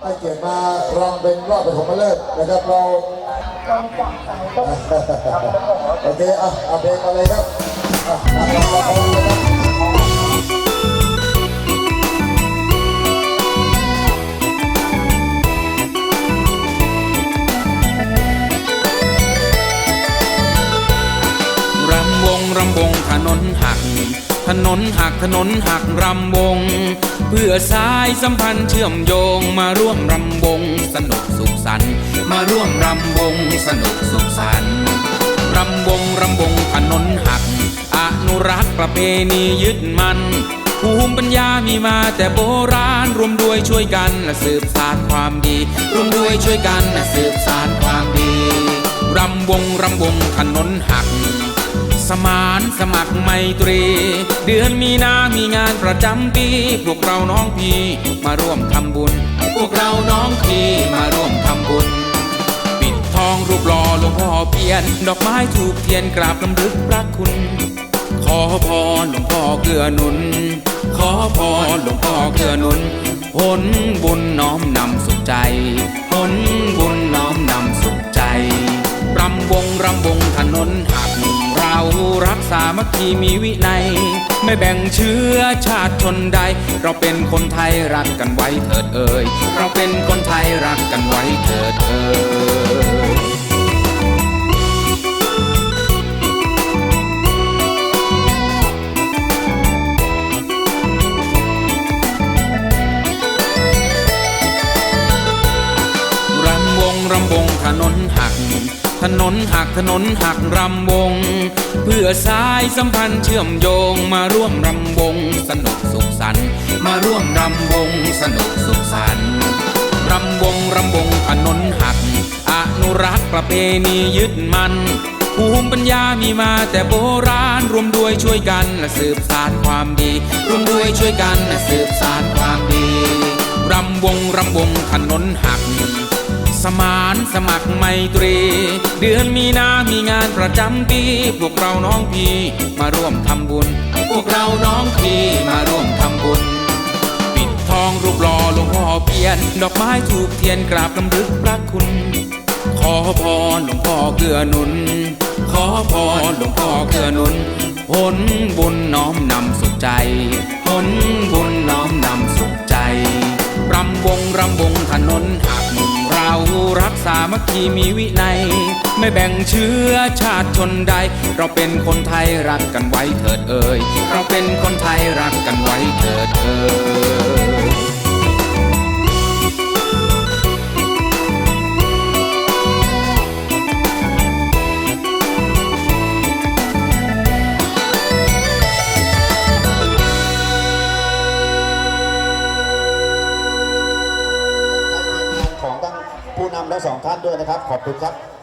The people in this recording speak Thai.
ให้เกียรติมาลองเป็นรอบปฐมฤกษ์นะครับเราโอเคอะเอาเพลงมาเลยครับอะอะลงลองดูนะครับรำวงรำวงถนนหัก ถนนหักถนนหักรำวง เพื่อสายสัมพันธ์เชื่อมโยงมาร่วมรำวงสนุกสุขสันต์มาร่วมรำวงสนุกสุขสันต์รำวงรำวงถนนหัก อนุรักษ์ประเพณียึดมันภูมิปัญญามีมาแต่โบราณรวมด้วยช่วยกันและสืบสานความดี รวมด้วยช่วยกันและสืบสานความดี รำวงรำวงถนนหัก สมานสมัครไมตรี เดือนมีนา มีงานประจำปี พวกเราน้องพี่มาร่วมทำบุญ พวกเราน้องพี่มาร่วมทำบุญ ปิดทองรูปหล่อหลวงพ่อเพียน ดอกไม้ถูกเทียนกราบลำลึกพระคุณ ขอพรหลวงพ่อเกื้อหนุน ขอพรหลวงพ่อเกื้อหนุนผลบุญน้อมนำสุขใจผลบุญน้อมนำสุขใจ รำวงรำวงถนนหัก เรารักสามัคคีมีวินัย ไม่แบ่งเชื้อชาติชนใด เราเป็นคนไทยรักกันไว้เถิดเอ่ยเราเป็นคนไทยรักกันไว้เถิดเอ่ยรำวงรำวงถนนหัก ถนนหักถนนหักรำวง เพื่อสายสัมพันธ์เชื่อมโยงมาร่วมรำวงสนุกสุขสันต์มาร่วมรำวงสนุกสุขสันต์รำวงรำวงถนนหัก อนุรักษ์ประเพณียึดมันภูมิปัญญามีมาแต่โบราณรวมด้วยช่วยกันและสืบสานความดี รวมด้วยช่วยกันและสืบสานความดี รำวงรำวงถนนหัก สมานสมัครไมตรี เดือนมีนา มีงานประจำปี พวกเราน้องพี่มาร่วมทำบุญ พวกเราน้องพี่มาร่วมทำบุญ ปิดทองรูปหล่อหลวงพ่อเพียน ดอกไม้ถูกเทียนกราบลำลึกพระคุณ ขอพรหลวงพ่อเกื้อหนุน ขอพรหลวงพ่อเกื้อหนุนผลบุญน้อมนำสุขใจผลบุญน้อมนำสุขใจรำวงรำวง สามัคคีมีวินัย ไม่แบ่งเชื้อชาติชนใด เราเป็นคนไทยรักกันไว้เถิดเอ่ย เราเป็นคนไทยรักกันไว้เถิดเอ่ย ทั้งสองท่านด้วยนะครับ ขอบคุณครับ